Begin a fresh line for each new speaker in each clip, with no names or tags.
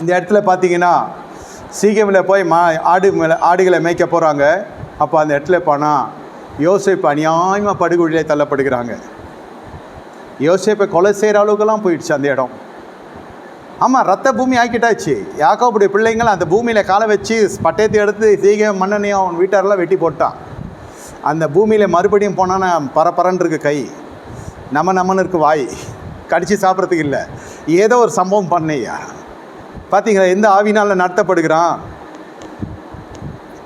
இந்த இடத்துல பார்த்தீங்கன்னா சீக்கிரமில் போய் மா ஆடு மேலே ஆடுகளை மேய்க்க போகிறாங்க அப்போ அந்த இடத்துல போனால் யோசிப்பு அநியாயமாக படுகொழிலே தள்ளப்படுகிறாங்க. யோசேப்பை கொலை செய்கிற அளவுக்குலாம் போயிடுச்சு அந்த இடம். ஆமாம் ரத்த பூமி ஆக்கிட்டாச்சு. யாக்கோபுடைய பிள்ளைங்களும் அந்த பூமியில் காலை வச்சு பட்டயத்தை எடுத்து சீக மன்னனையும் அவன் வீட்டாரெல்லாம் வெட்டி போட்டான். அந்த பூமியில் மறுபடியும் போனான்னா பரபரன்னு இருக்கு கை. நம்ம நம்மன்னு இருக்கு வாய். கடிச்சு சாப்பிட்றதுக்கு இல்லை. ஏதோ ஒரு சம்பவம் பண்ணையா? பார்த்தீங்களா எந்த ஆவினால் நடத்தப்படுகிறான்?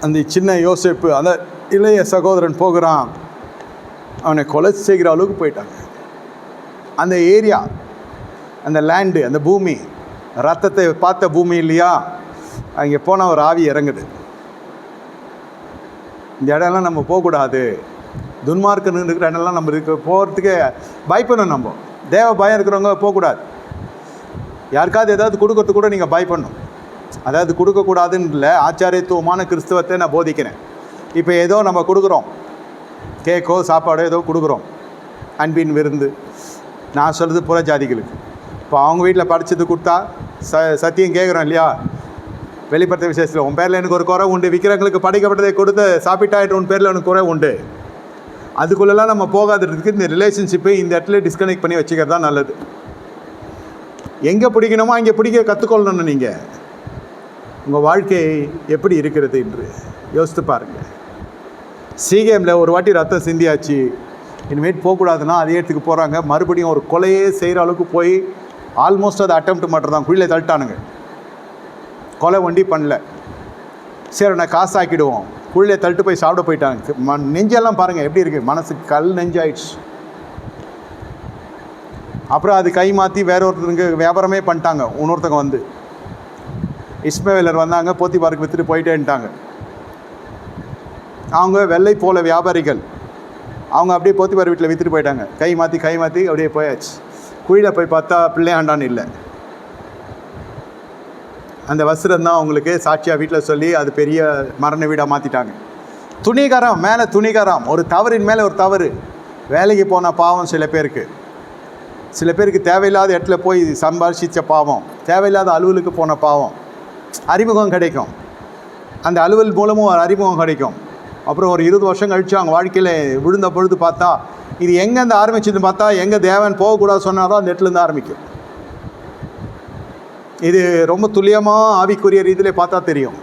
அந்த சின்ன யோசிப்பு அந்த இளைய சகோதரன் போகிறான். அவனை கொலை செய்கிற அளவுக்கு போயிட்டாங்க. அந்த ஏரியா அந்த லேண்டு அந்த பூமி ரத்தத்தை பார்த்த பூமி இல்லையா? அங்கே போனால் ஒரு ஆவி இறங்குது. இந்த இடம்லாம் நம்ம போகக்கூடாது. துன்மார்க்கன்னு இருக்கிற இடம்லாம் நம்ம இருக்க போகிறதுக்கு பயப்படணும் நம்ம. தேவ பயம் இருக்கிறவங்க போகக்கூடாது. யாருக்காவது ஏதாவது கொடுக்கறது கூட நீங்கள் பயப்படணும் அதாவது கொடுக்கக்கூடாதுன்னு இல்லை ஆச்சாரியத்துவமான கிறிஸ்தவத்தை நான் போதிக்கிறேன். இப்போ ஏதோ நம்ம கொடுக்குறோம். கேக்கோ சாப்பாடோ ஏதோ கொடுக்குறோம். அன்பின் விருந்து. நான் சொல்கிறது புற ஜாதிகளுக்கு. இப்போ அவங்க வீட்டில் படித்தது கொடுத்தா ச சத்தியம் கேட்குறோம் இல்லையா? வெளிப்படுத்த விசேஷத்தில் உன் பேரில் எனக்கு ஒரு குறை உண்டு. விற்கிறவங்களுக்கு படைக்கப்பட்டதை கொடுத்து சாப்பிட்டாயிட்டு உன் பேரில் எனக்கு குறை உண்டு. அதுக்குள்ளெல்லாம் நம்ம போகாததுக்கு இந்த ரிலேஷன்ஷிப்பை இந்த இடத்துல டிஸ்கனெக்ட் பண்ணி வச்சுக்கிறது தான் நல்லது. எங்கே பிடிக்கணுமோ அங்கே பிடிக்க கற்றுக்கொள்ளணும் நீங்கள் உங்கள் வாழ்க்கை எப்படி இருக்கிறது என்று யோசித்து பாருங்கள் சீகேமில் ஒரு வாட்டி ரத்தம் சிந்தியாச்சு. இனிமேட் போகக்கூடாதுன்னா அதே இடத்துக்கு போகிறாங்க மறுபடியும் ஒரு கொலையே செய்கிற அளவுக்கு போய் ஆல்மோஸ்ட் அது அட்டம் மட்டும் தான் குழியில் தள்ளிட்டானுங்க. கொலை வண்டி பண்ணல. சரி நான் காசு ஆக்கிடுவோம் குழியில் தள்ளிட்டு போய் சாப்பிட போயிட்டாங்க. ம நெஞ்செல்லாம் பாருங்கள் எப்படி இருக்குது மனசு கல் நெஞ்சாயிடுச்சு. அப்புறம் அது கை மாற்றி வேற ஒருத்தருக்கு வியாபாரமே பண்ணிட்டாங்க. இன்னொருத்தங்க வந்து. இஸ்மவேலர் வந்தாங்க போத்தி பார்க்கு விற்றுட்டு போயிட்டேன்ட்டாங்க. அவங்க வெள்ளை போல வியாபாரிகள். அவங்க அப்படியே போத்திபார் வீட்டில் விற்றுட்டு போயிட்டாங்க. கை மாற்றி கை மாற்றி அப்படியே போயாச்சு. குழியில் போய் பார்த்தா பிள்ளையாண்டான்னு இல்லை. அந்த வஸ்திரம் தான் அவங்களுக்கு சாட்சியாக வீட்டில் சொல்லி அது பெரிய மரண வீடாக மாற்றிட்டாங்க துணிகரம் மேலே துணிகரம். ஒரு தவறின் மேலே ஒரு தவறு. வேலைக்கு போன பாவம் சில பேருக்கு. சில பேருக்கு தேவையில்லாத இடத்துல போய் சம்பாதிச்ச பாவம் தேவையில்லாத அலுவலுக்கு போன பாவம் அறிமுகம் கிடைக்கும். அந்த அலுவல் மூலமும் ஒரு அறிமுகம் கிடைக்கும். அப்புறம் ஒரு இருபது வருஷம் கழித்து அவங்க வாழ்க்கையில் விழுந்த பொழுது பார்த்தா இது எங்கேருந்து ஆரம்பிச்சதுன்னு பார்த்தா எங்கே தேவன் போகக்கூடாது சொன்னாரோ அந்த இடத்துலேருந்து ஆரம்பிக்கும். இது ரொம்ப துல்லியமாக ஆவிக்குரிய ரீதியில் பார்த்தா தெரியும்.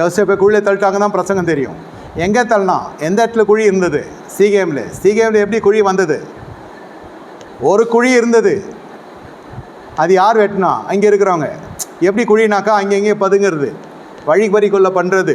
யோசிப்பை குழியில் தள்ளிட்டாங்க தான் பிரசங்கம் தெரியும். எங்கே தள்ளினா எந்த இடத்துல குழி இருந்தது? சீகேமில். சீகேமில் எப்படி குழி வந்தது? ஒரு குழி இருந்தது. அது யார் வெட்டினா? அங்கே இருக்கிறவங்க. எப்படி குழினாக்கா அங்கே இங்கே பதுங்கிறது. வழி வரி கொள்ள பண்ணுறது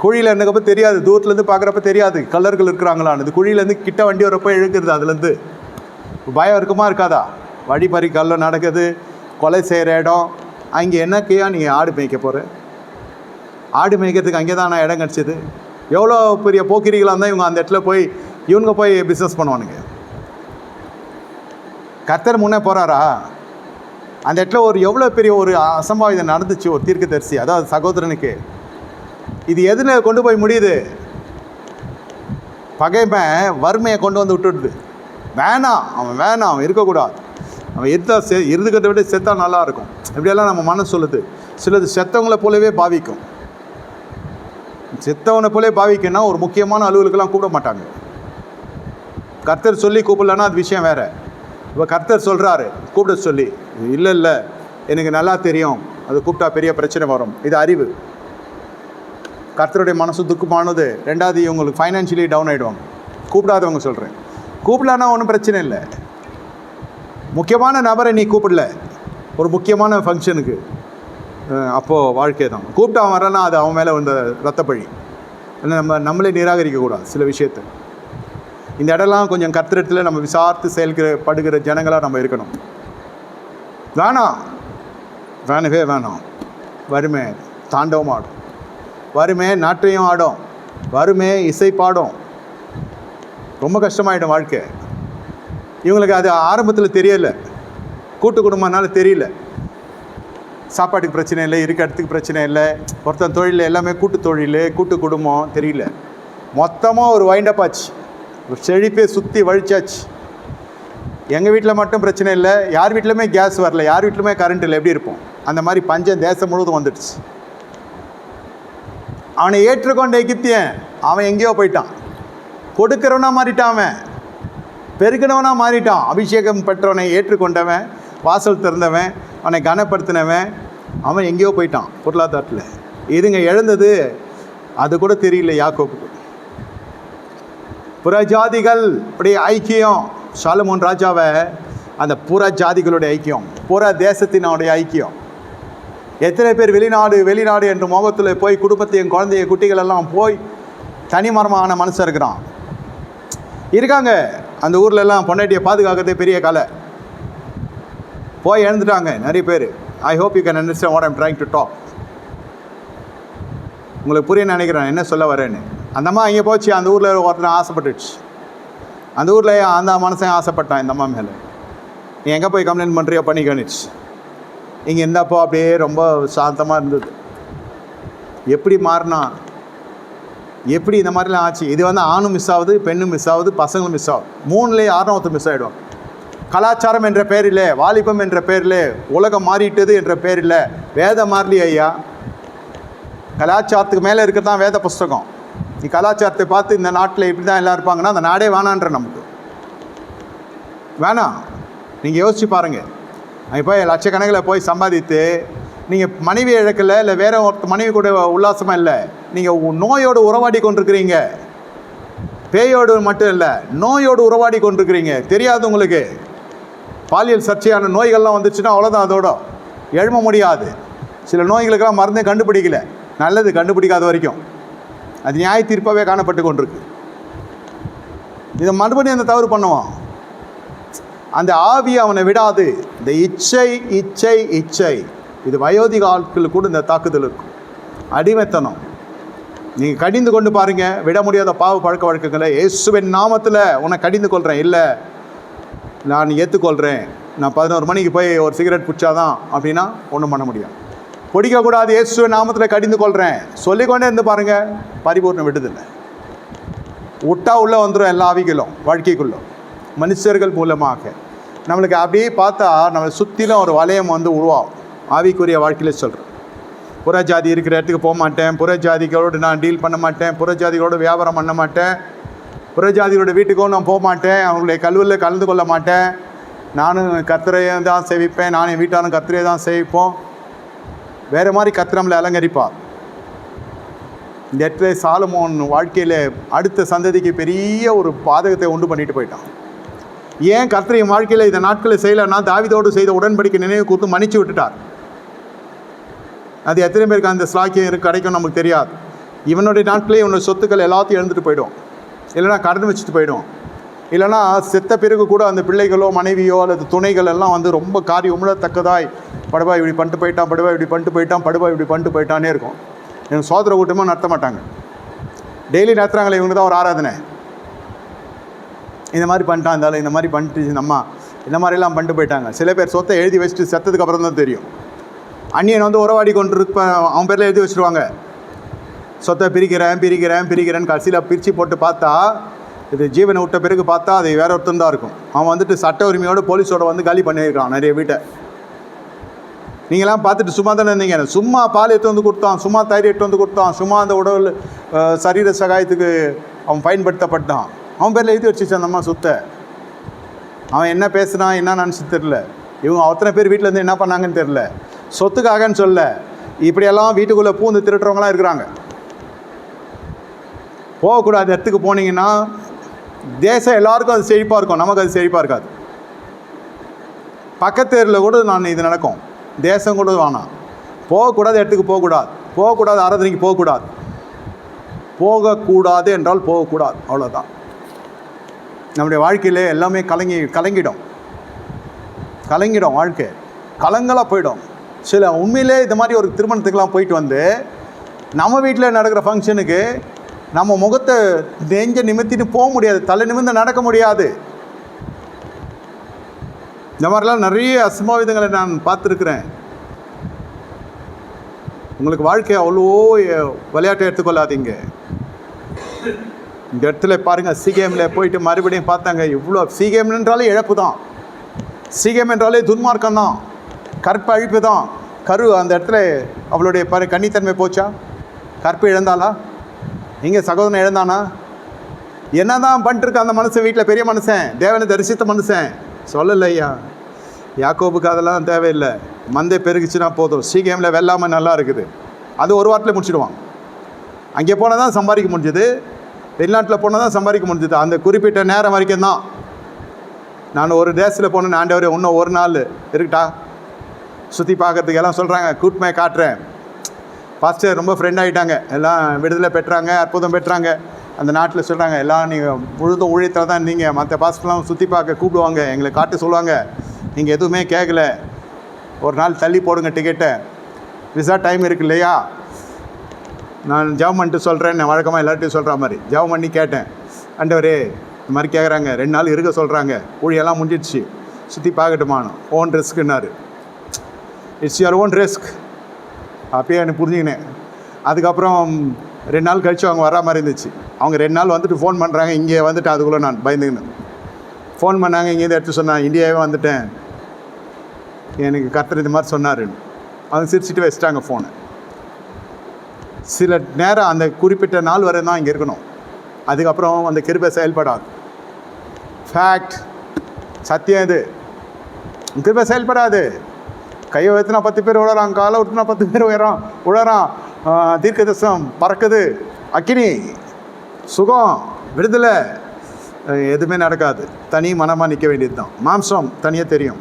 குழியில் இருந்தக்கப்ப தெரியாது. தூரத்துலேருந்து பார்க்குறப்ப தெரியாது. கலர்கள் இருக்கிறாங்களான்னு. குழியிலேருந்து கிட்ட வண்டி வரப்போ இழுக்கிறது அதுலேருந்து பயம் இருக்குமா இருக்காதா? வழி பறி கல்ல நடக்குது. கொலை செய்கிற இடம். அங்கே என்னக்கையா நீங்கள் ஆடு மேய்க்க போகிற ஆடு மேய்க்கிறதுக்கு அங்கே தான் இடம் கிடச்சிது. எவ்வளோ பெரிய போக்கிரிகளாக இருந்தால் இவங்க அந்த இடத்துல போய் இவனுங்க போய் பிஸ்னஸ் பண்ணுவானுங்க. கர்த்தர் முன்னே போகிறாரா அந்த இடத்துல ஒரு எவ்வளோ பெரிய ஒரு அசம்பாவிதம் நடந்துச்சு ஒரு தீர்க்கதரிசி அதாவது சகோதரனுக்கு. இது எதில் கொண்டு போய் முடியுது? பகைவன் வறுமையை கொண்டு வந்து விட்டுடுது. வேணாம் அவன் வேணாம் அவன் இருக்கக்கூடாது. அவன் இருந்தால் செ இருந்துக்கிறத விட செத்தா நல்லாயிருக்கும் இப்படியெல்லாம் நம்ம மனசு சொல்லுது. சிலது செத்தவங்களை போலவே பாவிக்கும். செத்தவனை போலே பாவிக்கன்னா ஒரு முக்கியமான அலுவலுக்கெல்லாம் கூப்பிட மாட்டாங்க. கர்த்தர் சொல்லி கூப்பிடலன்னா அது விஷயம் வேறு. இப்போ கர்த்தர் சொல்கிறாரு கூப்பிட சொல்லி. இல்லை இல்லை எனக்கு நல்லா தெரியும். அது கூப்பிட்டா பெரிய பிரச்சனை வரும். இது அறிவு. கர்த்தருடைய மனசு துக்கமானது. ரெண்டாவது இவங்களுக்கு ஃபைனான்ஷியலி டவுன் ஆகிடுவாங்க கூப்பிடாதவங்க சொல்கிறேன் கூப்பிடலான்னா ஒன்றும் பிரச்சனை இல்லை. முக்கியமான நபரை நீ கூப்பிடல. ஒரு முக்கியமான ஃபங்க்ஷனுக்கு அப்போது வாழ்க்கை தான். கூப்பிட்டு அவன் வரலன்னா அது அவன் மேலே வந்த ரத்தப்பழி. ஏன்னா நம்ம நம்மளே நிராகரிக்கக்கூடாது சில விஷயத்தை. இந்த இடம்லாம் கொஞ்சம் கத்திரத்தில் நம்ம விசாரித்து செயல்கிற படுகிற ஜனங்களாக நம்ம இருக்கணும். வேணாம் வேணவே வேணாம். வறுமை தாண்டவம் ஆடும். வறுமை நாட்டையும் ஆடும். வறுமை இசை பாடும். ரொம்ப கஷ்டமாயிடும் வாழ்க்கை. இவங்களுக்கு அது ஆரம்பத்தில் தெரியலை. கூட்டு குடும்பம்னால தெரியல. சாப்பாட்டுக்கு பிரச்சனை இல்லை இருக்க இடத்துக்கு பிரச்சனை இல்லை. ஒருத்தன் தொழில் எல்லாமே கூட்டு தொழில் கூட்டு குடும்பம் தெரியல. மொத்தமாக ஒரு வைண்டப் ஆச்சு. செழிப்பே சுற்றி வழிச்சாச்சு. எங்கள் வீட்டில் மட்டும் பிரச்சனை இல்லை. யார் வீட்டிலுமே கேஸ் வரல. யார் வீட்டிலுமே கரண்ட் இல்லை. எப்படி இருப்போம்? அந்த மாதிரி பஞ்சம் தேசம் முழுவதும் வந்துடுச்சு. அவனை ஏற்றுக்கொண்ட எகிப்தியன் அவன் எங்கேயோ போயிட்டான். கொடுக்கிறவனா மாறிட்டான் அவன். பெருக்கினவனா மாறிட்டான். அபிஷேகம் பெற்றவனை ஏற்றுக்கொண்டவன் வாசல் திறந்தவன் அவனை கனப்படுத்தினவன் அவன் எங்கேயோ போயிட்டான் பொருளாதாரத்தில். இதுங்க எழுந்தது அது கூட தெரியல யாக்கோப்புக்கு புற ஜாதிகள் இப்படி ஐக்கியம். சாலமோன் ராஜாவை அந்த புற ஜாதிகளுடைய ஐக்கியம். புற தேசத்தினுடைய ஐக்கியம். எத்தனை பேர் வெளிநாடு வெளிநாடு என்று முகத்தில் போய் குடும்பத்தையும் குழந்தைய குட்டிகள் எல்லாம் போய் தனிமரமான மனுஷன் இருக்கிறான். இருக்காங்க. அந்த ஊரில் எல்லாம் பொண்டாட்டியை பாதுகாக்கிறதே பெரிய கலை. போய் இழந்துட்டாங்க நிறைய பேர். I hope you can understand what I'm trying to talk உங்களுக்கு புரிய நினைக்கிறேன். என்ன சொல்ல வரேன்னு. அந்த அம்மா இங்கே போச்சு? அந்த ஊரில் ஒருத்தன் ஆசைப்பட்டுச்சு. அந்த ஊரில் அந்த மனுஷன் ஆசைப்பட்டான் இந்த அம்மா மேலே. நீ எங்கே போய் கம்ப்ளைண்ட் பண்ணுறியோ பண்ணிக்கணிச்சு இங்கே இருந்தப்போ அப்படியே ரொம்ப சாந்தமாக இருந்தது. எப்படி மாறினா எப்படி இந்த மாதிரிலாம் ஆச்சு? இது வந்து ஆணும் மிஸ் ஆகுது பெண்ணும் மிஸ் ஆகுது பசங்களும் மிஸ் ஆகுது மூணுலேயே யாரும் ஒருத்தர் மிஸ் ஆகிடும் கலாச்சாரம் என்ற பேரில் வாலிபம் என்ற பேரில் உலகம் மாறிட்டது என்ற பேரில் வேதம் மாறலி ஐயா. கலாச்சாரத்துக்கு மேலே இருக்கிறது தான் வேத புஸ்தகம். நீ கலாச்சாரத்தை பார்த்து இந்த நாட்டில் இப்படி தான் எல்லாம் இருப்பாங்கன்னா அந்த நாடே வேணான்ற நமக்கு. வேணாம். நீங்கள் யோசிச்சு பாருங்கள் இப்போ லட்சக்கணக்கில் போய் சம்பாதித்து நீங்கள் மனைவி இழக்கில் இல்லை வேறு ஒருத்த மனைவி கூட உல்லாசமாக இல்லை நீங்கள் நோயோடு உறவாடி கொண்டிருக்கிறீங்க. பேயோடு மட்டும் இல்லை நோயோடு உறவாடி கொண்டிருக்கிறீங்க. தெரியாது உங்களுக்கு. பாலியல் சர்ச்சையான நோய்கள்லாம் வந்துச்சுன்னா அவ்வளோதான் அதோட. எழும முடியாது. சில நோய்களுக்கெல்லாம் மருந்தே கண்டுபிடிக்கல. நல்லது கண்டுபிடிக்காத வரைக்கும். அது நியாய தீர்ப்பாகவே காணப்பட்டு கொண்டிருக்கு. இதை மறுபடியும் அந்த தவறு பண்ணுவான். அந்த ஆவி அவனை விடாது. இந்த இச்சை இச்சை இச்சை. இது வயோதிக ஆட்கள் கூட இந்த தாக்குதல் இருக்கும். அடிமைத்தனம். நீங்கள் கடிந்து கொண்டு பாருங்க. விட முடியாத பாவ பழக்க வழக்கங்களை. இயேசுவின் நாமத்தில் உன்னை கடிந்து கொள்கிறேன் இல்லை நான் ஏற்றுக்கொள்கிறேன் நான் பதினோரு மணிக்கு போய் ஒரு சிகரெட் பிடிச்சாதான் அப்படின்னா ஒன்றும் பண்ண முடியாது. பிடிக்கக்கூடாது. இயேசுவின் நாமத்தில் கடிந்து கொள்கிறேன் சொல்லிக்கொண்டே இருந்து பாருங்கள் பரிபூர்ணம் விடுதில்லை விட்டா உள்ளே வந்துடும் எல்லா ஆவிகளும் வாழ்க்கைக்குள்ளும். மனுஷர்கள் மூலமாக. நம்மளுக்கு அப்படியே பார்த்தா நம்மளை சுற்றிலும் ஒரு வளையம் வந்து உருவாகும். ஆவிக்குரிய வாழ்க்கையில் சொல்கிறேன் புறஜாதி இருக்கிற இடத்துக்கு போக மாட்டேன். புற ஜாதிகளோடு நான் டீல் பண்ண மாட்டேன். புறஜாதிகளோடு வியாபாரம் பண்ண மாட்டேன். புறஜாதிகளோட வீட்டுக்கும் நான் போக மாட்டேன். அவங்களுடைய கல்வியில் கலந்து கொள்ள மாட்டேன். நானும் கத்திரையை தான் சேவிப்பேன். நானும் என் வீட்டாரும் கத்திரையை தான் சேவிப்போம். வேறு மாதிரி கத்து நம்மளை அலங்கரிப்பார் இந்த இடத்துல சாலமோன் வாழ்க்கையில் அடுத்த சந்ததிக்கு பெரிய ஒரு பாதகத்தை உண்டு பண்ணிட்டு போயிட்டான். ஏன் கர்த்தரை என் வாழ்க்கையில் இந்த நாட்களில் செய்யலைன்னா தாவிதோடு செய்த உடன்படிக்கை நினைவு கூர்த்து மன்னிச்சு விட்டுட்டார். அது எத்தனை பேருக்கு அந்த ஸ்லாக்கியம் இருக்கு கிடைக்கும் நமக்கு தெரியாது. இவனுடைய நாட்களே இவனுடைய சொத்துக்கள் எல்லாத்தையும் எழுந்துட்டு போயிடும். இல்லைன்னா கடன் வச்சுட்டு போயிடும். இல்லைன்னா செத்த பிறகு கூட அந்த பிள்ளைகளோ மனைவியோ அல்லது துணைகள் எல்லாம் வந்து ரொம்ப காரி உமிழத்தக்கதாய் படுவா இப்படி பண்ணிட்டு போயிட்டான் படுவா இப்படி பண்ணிட்டு போயிட்டான் படுவா இப்படி பண்ணிட்டு போயிட்டானே இருக்கும். எனக்கு சோதர கூட்டமாக நடத்த மாட்டாங்க. டெய்லி நடத்துகிறாங்களே இவங்க தான் ஒரு ஆராதனை. இந்த மாதிரி பண்ணிட்டான் இருந்தாலும் இந்த மாதிரி பண்ணிட்டு இந்த அம்மா இந்த மாதிரிலாம் பண்ணிட்டு போயிட்டாங்க. சில பேர் சொத்தை எழுதி வச்சுட்டு செத்ததுக்கு அப்புறம் தான் தெரியும். அந்நியன் வந்து உறவாடி கொண்டு இருப்ப அவன் பேரில் எழுதி வச்சுருவாங்க. சொத்தை பிரிக்கிறேன் பிரிக்கிறேன் பிரிக்கிறேன்னு கடைசியில் பிரித்து போட்டு பார்த்தா இது ஜீவனை விட்ட பிறகு பார்த்தா அது வேற ஒருத்தன் தான் இருக்கும். அவன் வந்துட்டு சட்ட உரிமையோடு போலீஸோட வந்து காலி பண்ணியிருக்கான் நிறைய வீட்டை. நீங்களாம் பார்த்துட்டு சும்மா தானே இருந்தீங்க? சும்மா பால் எடுத்து வந்து கொடுத்தான் சும்மா தயிர் எடுத்து வந்து கொடுத்தான் சும்மா அந்த உடல் சரீர சகாயத்துக்கு அவன் பயன்படுத்தப்பட்டான். அவன் பேரில் எழுதி வச்சுச்சு அந்த அம்மா சுத்த. அவன் என்ன பேசுனான் என்ன நினச்சி தெரில இவங்க அத்தனை பேர் வீட்டிலேருந்து என்ன பண்ணாங்கன்னு தெரில சொத்துக்காகன்னு சொல்ல இப்படியெல்லாம் வீட்டுக்குள்ளே பூந்து திருட்டுறவங்களாம் இருக்கிறாங்க. போகக்கூடாது இடத்துக்கு போனீங்கன்னா தேசம் எல்லாருக்கும் அது செழிப்பாக இருக்கும். நமக்கு அது செழிப்பாக இருக்காது. பக்கத்தேரில் கூட நான் இது நடக்கும். தேசம் கூட வேணாம் போகக்கூடாது இடத்துக்கு போகக்கூடாது. போகக்கூடாது ஆராதனைக்கு போகக்கூடாது. போகக்கூடாது என்றால் போகக்கூடாது. அவ்வளோதான் நம்முடைய வாழ்க்கையிலே எல்லாமே கலங்கி கலங்கிடும். கலங்கிடும் வாழ்க்கை. கலங்கலாக போயிடும். சில உண்மையிலே இந்த மாதிரி ஒரு திருமணத்துக்கெலாம் போயிட்டு வந்து நம்ம வீட்டில் நடக்கிற ஃபங்க்ஷனுக்கு நம்ம முகத்தை நெஞ்ச நிமித்திட்டு போக முடியாது. தலை நிமிர்ந்து நடக்க முடியாது. இந்த மாதிரிலாம் நிறைய அசம்பாவிதங்களை நான் பார்த்துருக்குறேன். உங்களுக்கு வாழ்க்கையை அவ்வளோ விளையாட்டை எடுத்துக்கொள்ளாதீங்க. இந்த இடத்துல பாருங்கள் சிகேமில் போயிட்டு மறுபடியும் பார்த்தாங்க இவ்வளோ சிகேம் என்றாலே இழப்பு தான். சிகேம் என்றாலே துன்மார்க்கம் தான். கற்பழிப்பு தான். கரு அந்த இடத்துல அவளுடைய பரி கன்னித்தன்மை போச்சா? கற்பு இழந்தாளா? இங்கே சகோதரன் இழந்தானா என்ன தான் பண்ணிட்டுருக்க அந்த மனுஷன் வீட்டில்? பெரிய மனுஷன். தேவனை தரிசித்த மனுஷன். சொல்லலை ஐயா. யாக்கோபுக்கு அதெல்லாம் தேவையில்லை. மந்தை பெருகிச்சுன்னா போதும். சீக்கிரமில் வெள்ளாமை நல்லா இருக்குது. அது ஒரு வாரத்தில் முடிச்சிடுவான். அங்கே போனால் தான் சம்பாதிக்க முடிஞ்சது. வெளிநாட்டில் போனால் தான் சம்பாதிக்க முடிஞ்சது. அந்த குறிப்பிட்ட நேரம் வரைக்கும் தான். நான் ஒரு தேசத்தில் போனேன் ஆண்டவரே இன்னும் ஒரு நாள் இருக்கட்டா? சுற்றி பார்க்கறதுக்கு எல்லாம் சொல்கிறாங்க கூட்டமே காட்டுறேன். பாஸ்டர் ரொம்ப ஃப்ரெண்ட் ஆகிட்டாங்க எல்லாம் விடுதலை பெற்றாங்க அற்புதம் பெற்றாங்க. அந்த நாட்டில் சொல்கிறாங்க எல்லாம் நீங்கள் முழுதும் ஊழியத்தில் தான் நீங்கள் மற்ற பாஸ்டர்லாம் சுற்றி பார்க்க கூப்பிடுவாங்க. எங்களை காட்ட சொல்லுவாங்க. நீங்கள் எதுவுமே கேட்கல ஒரு நாள் தள்ளி போடுங்க டிக்கெட்டை விசா டைம் இருக்கு இல்லையா? நான் ஜெபம் பண்ணிட்டு சொல்கிறேன் நான் வழக்கமாக எல்லார்ட்டையும் சொல்கிற மாதிரி. ஜெபம் பண்ணி கேட்டேன். அண்டவரே இந்த மாதிரி கேட்குறாங்க ரெண்டு நாள் இருக்க சொல்கிறாங்க ஊழியெல்லாம் முடிஞ்சிடுச்சு. சுற்றி பார்க்கட்டுமானோம் ஓன் ரிஸ்க்குன்னாரு இட்ஸ் யுவர் ஓன் ரிஸ்க் அப்பயே எனக்கு புரிஞ்சுக்கினேன். அதுக்கப்புறம் ரெண்டு நாள் கழித்து அவங்க வர மாதிரி இருந்துச்சு. அவங்க ரெண்டு நாள் வந்துட்டு ஃபோன் பண்ணுறாங்க இங்கே வந்துட்டு அதுக்குள்ளே நான் பயந்துக்கினேன். ஃபோன் பண்ணாங்க இங்கேருந்து எடுத்து சொன்னான் இந்தியாவே வந்துட்டேன். எனக்கு கத்துற இந்த மாதிரி சொன்னாருன்னு. அவங்க சிரிச்சுட்டு வச்சிட்டாங்க ஃபோனை சில நேரம் அந்த குறிப்பிட்ட நாள் வரை தான் இங்கே இருக்கணும். அதுக்கப்புறம் அந்த கிருபை செயல்படாது. ஃபேக்ட் சத்தியம் இது. கிருபை செயல்படாது. கையை உயர்த்தினா பத்து பேர் உழறான் காலை விட்டுனா பத்து பேர் உயறான் உழறான். தீர்க்க தசம் பறக்குது. அக்கினி சுகம் விடுதலை. எதுவுமே நடக்காது. தனி மனமாக நிற்க வேண்டியது தான் மாம்சம் தனியாக தெரியும்.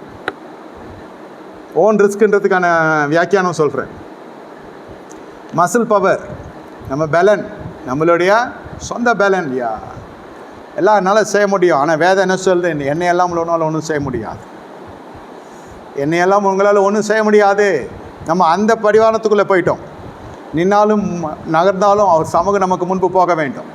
ஓன் ரிஸ்க்குன்றதுக்கான வியாக்கியானம் சொல்கிறேன் மசில் பவர் நம்ம பேலன் நம்மளுடைய சொந்த பேலன் யா? எல்லாம் என்னால் செய்ய முடியும். ஆனால் வேதம் என்ன சொல்லுது? என்னையெல்லாம் உங்களால் ஒன்றும் செய்ய முடியாது. என்னையெல்லாம் உங்களால் ஒன்றும் செய்ய முடியாது. நம்ம அந்த பரிவாரத்துக்குள்ளே போயிட்டோம். நின்னாலும் நகர்ந்தாலும் அவர் சமூகம் நமக்கு முன்பு போக வேண்டும்.